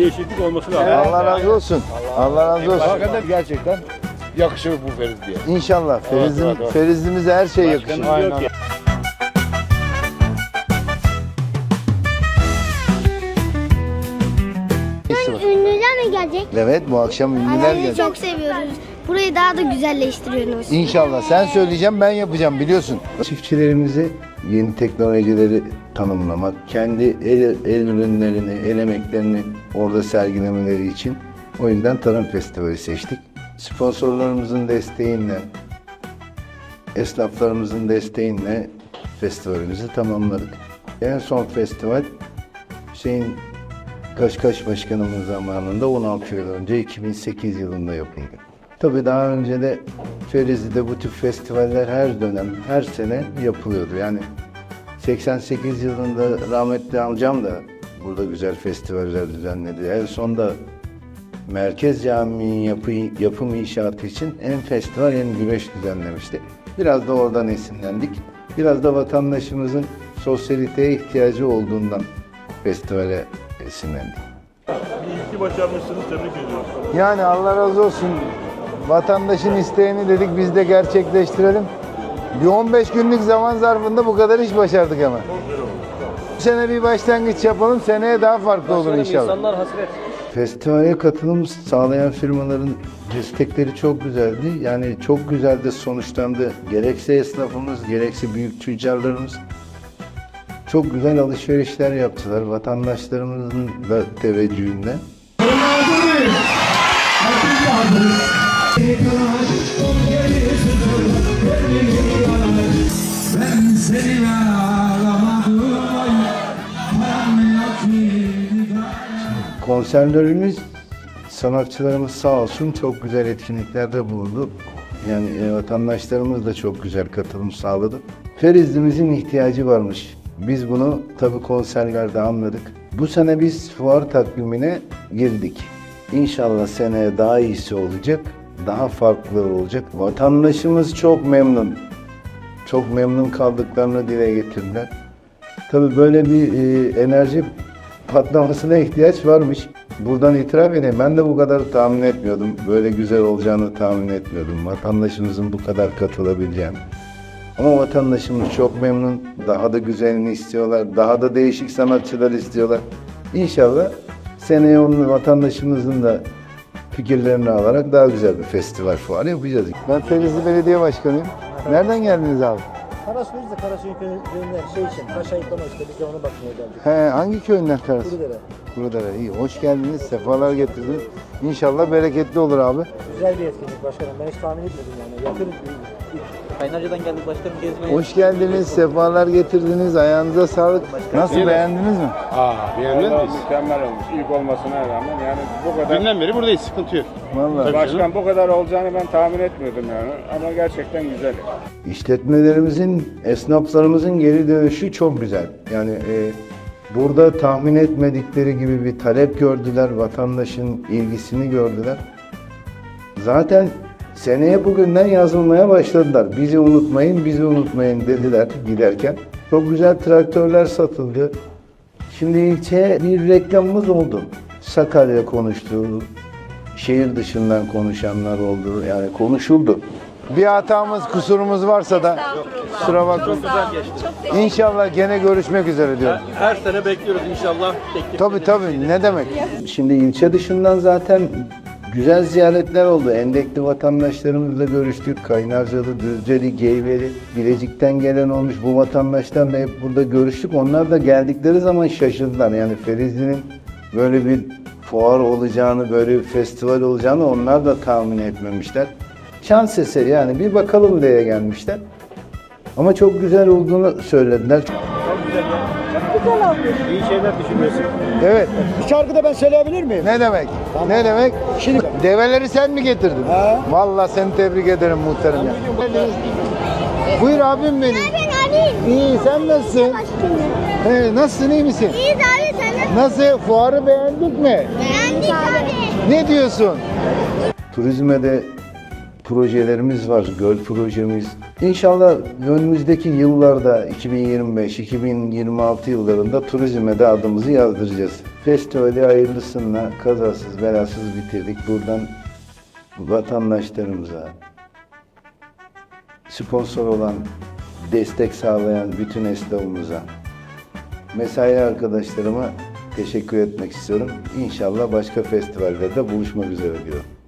değişiklik olması lazım. Allah razı olsun. Allah razı olsun. Hakikaten gerçekten yakışır bu Feriz diye. İnşallah Feriz'im, evet, evet. Feriz'imize her şey yakışır. Diyor ki, Ünlüler mi gelecek? Evet bu akşam ünlüler Anneanneyi gelecek. çok seviyoruz. Burayı daha da güzelleştiriyorsunuz. İnşallah sen söyleyeceğim ben yapacağım biliyorsun. Çiftçilerimize yeni teknolojileri tanımlamak, kendi el, el ürünlerini, el emeklerini orada sergilemeleri için o yüzden Tarım Festivali seçtik. Sponsorlarımızın desteğiyle, esnaflarımızın desteğiyle festivalimizi tamamladık. En son festival Hüseyin Kaşkaş Başkanımız zamanında 16 yıl önce 2008 yılında yapıldı. Tabii daha önce de Ferizi'de bu tip festivaller her dönem, her sene yapılıyordu. Yani 88 yılında rahmetli amcam da burada güzel festivaller düzenledi. En son da Merkez Camii'nin yapı, yapım inşaatı için hem festival hem güreş düzenlemişti. Biraz da oradan esinlendik. Biraz da vatandaşımızın sosyaliteye ihtiyacı olduğundan festivale esinlendik. iyi ki başarmışsınız. Tebrik ediyorum. Yani Allah razı olsun. Vatandaşın isteğini dedik biz de gerçekleştirelim. Bir 15 günlük zaman zarfında bu kadar iş başardık hemen. Bu sene bir başlangıç yapalım. Seneye daha farklı olur inşallah. İnsanlar hasret. Festivale katılım sağlayan firmaların destekleri çok güzeldi. Yani çok güzel de sonuçlandı. Gerekse esnafımız, gerekse büyük tüccarlarımız çok güzel alışverişler yaptılar. Vatandaşlarımızın da teveccühünde. Ben seni Konserlerimiz, sanatçılarımız sağ olsun çok güzel etkinliklerde bulundu. Yani e, vatandaşlarımız da çok güzel katılım sağladı. Ferizlimizin ihtiyacı varmış. Biz bunu tabii konserlerde anladık. Bu sene biz fuar takvimine girdik. İnşallah seneye daha iyisi olacak, daha farklı olacak. Vatandaşımız çok memnun. Çok memnun kaldıklarını dile getirdiler. Tabii böyle bir e, enerji patlamasına ihtiyaç varmış. Buradan itiraf edeyim. Ben de bu kadar tahmin etmiyordum. Böyle güzel olacağını tahmin etmiyordum. Vatandaşımızın bu kadar katılabileceğini. Ama vatandaşımız çok memnun. Daha da güzelini istiyorlar. Daha da değişik sanatçılar istiyorlar. İnşallah seneye onun vatandaşımızın da fikirlerini alarak daha güzel bir festival fuarı yapacağız. Ben Ferizli Belediye Başkanıyım. Nereden geldiniz abi? Karasuyuz da Karasuyu köyünden şey için, taş ayıklama işte biz de ona bakmaya geldik. He, hangi köyünden Karas? Kurudere. Kurudere. İyi. Hoş geldiniz. Sefalar getirdiniz. İnşallah bereketli olur abi. Güzel bir etkinlik başkanım. Ben hiç tahmin etmedim yani. Yakın Kaynarca'dan geldik başkanım gezmeye. Hoş geldiniz. Sefalar getirdiniz. Ayağınıza sağlık. Nasıl beğendiniz mi? Aa beğendin Vallahi mi? mükemmel olmuş. İlk olmasına rağmen yani bu kadar Dünden beri buradayız sıkıntı yok. Vallahi. Başkan bu kadar olacağını ben tahmin etmiyordum yani. Ama gerçekten güzel. İşletmelerimizin, esnaflarımızın geri dönüşü çok güzel. Yani e, burada tahmin etmedikleri gibi bir talep gördüler. Vatandaşın ilgisini gördüler. Zaten seneye bugünden yazılmaya başladılar. Bizi unutmayın, bizi unutmayın dediler giderken. Çok güzel traktörler satıldı. Şimdi ilçeye bir reklamımız oldu. Sakarya konuştu, şehir dışından konuşanlar oldu. Yani konuşuldu. Bir hatamız, kusurumuz varsa da kusura bakmayın. İnşallah gene görüşmek üzere diyorum. Her sene bekliyoruz inşallah. Teklif Tabii tabii ne demek. Şimdi ilçe dışından zaten güzel ziyaretler oldu. Endekli vatandaşlarımızla görüştük. Kaynarcalı, Düzceli, Geyveli, Bilecik'ten gelen olmuş. Bu vatandaşlarla hep burada görüştük. Onlar da geldikleri zaman şaşırdılar. Yani Ferizli'nin böyle bir fuar olacağını, böyle bir festival olacağını onlar da tahmin etmemişler. Şans eseri yani bir bakalım diye gelmişler. Ama çok güzel olduğunu söylediler. İyi şeyler düşünüyorsun. Evet. Bir şarkı da ben söyleyebilir miyim? Ne demek? Ne demek? Şimdi- develeri sen mi getirdin? Ha. Vallahi seni tebrik ederim muhterem ya. Buyur abim benim. Ben abi. İyi sen nasılsın? He, nasılsın iyi misin? İyiyiz abi sen. Nasıl? Fuarı beğendik mi? Beğendik abi. Ne diyorsun? Turizme de projelerimiz var, göl projemiz. İnşallah önümüzdeki yıllarda 2025-2026 yıllarında turizme de adımızı yazdıracağız. Festivali hayırlısıyla kazasız belasız bitirdik. Buradan vatandaşlarımıza, sponsor olan, destek sağlayan bütün esnafımıza, mesai arkadaşlarıma teşekkür etmek istiyorum. İnşallah başka festivallerde buluşmak üzere diyorum.